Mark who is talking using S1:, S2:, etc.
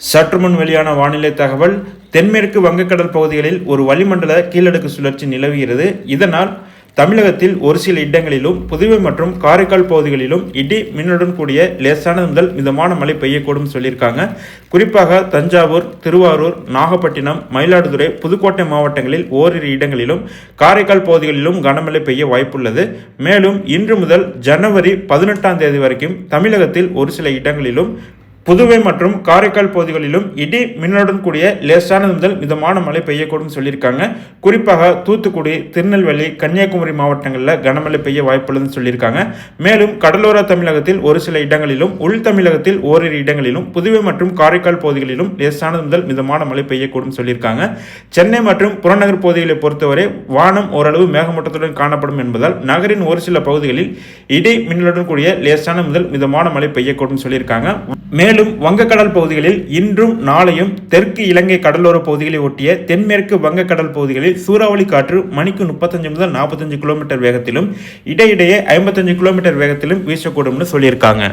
S1: சற்று முன் வெளியான வானிலை தகவல் தென்மேற்கு வங்கக்கடல் பகுதிகளில் ஒரு வளிமண்டல கீழடுக்கு சுழற்சி நிலவுகிறது. இதனால் தமிழகத்தில் ஒரு சில இடங்களிலும் புதுவை மற்றும் காரைக்கால் பகுதிகளிலும் இடி மின்னுடன் கூடிய லேசான முதல் மிதமான மழை பெய்யக்கூடும் சொல்லியிருக்காங்க. குறிப்பாக தஞ்சாவூர் திருவாரூர் நாகப்பட்டினம் மயிலாடுதுறை புதுக்கோட்டை மாவட்டங்களில் ஓரிரு இடங்களிலும் காரைக்கால் பகுதிகளிலும் கனமழை பெய்ய வாய்ப்புள்ளது. மேலும் இன்று முதல் ஜனவரி பதினெட்டாம் தேதி வரைக்கும் தமிழகத்தில் ஒரு சில இடங்களிலும் புதுவை மற்றும் காரைக்கால் பகுதிகளிலும் இடி மின்னலுடன் கூடிய லேசானது முதல் மிதமான மழை பெய்யக்கூடும் சொல்லியிருக்காங்க. குறிப்பாக தூத்துக்குடி திருநெல்வேலி கன்னியாகுமரி மாவட்டங்களில் கனமழை பெய்ய வாய்ப்புள்ளதுன்னு சொல்லியிருக்காங்க. மேலும் கடலோர தமிழகத்தில் ஒரு சில இடங்களிலும் உள் தமிழகத்தில் ஓரிரு இடங்களிலும் புதுவை மற்றும் காரைக்கால் பகுதிகளிலும் லேசானது முதல் மிதமான மழை பெய்யக்கூடும் சொல்லியிருக்காங்க. சென்னை மற்றும் புறநகர் பகுதிகளை பொறுத்தவரை வானம் ஓரளவு மேகமூட்டத்துடன் காணப்படும் என்பதால் நகரின் ஒரு சில பகுதிகளில் இடி மின்னலுடன் கூடிய லேசான முதல் மிதமான மழை பெய்யக்கூடும் சொல்லியிருக்காங்க. மேலும் வங்கக்கடல் பகுதிகளில் இன்றும் நாளையும் தெற்கு இலங்கை கடலோர பகுதிகளை ஒட்டிய தென்மேற்கு வங்கக்கடல் பகுதிகளில் சூறாவளி காற்று மணிக்கு முப்பத்தஞ்சு முதல் நாற்பத்தஞ்சு கிலோமீட்டர் வேகத்திலும் இடையிடையே ஐம்பத்தஞ்சு கிலோமீட்டர் வேகத்திலும் வீசக்கூடும்னு சொல்லியிருக்காங்க.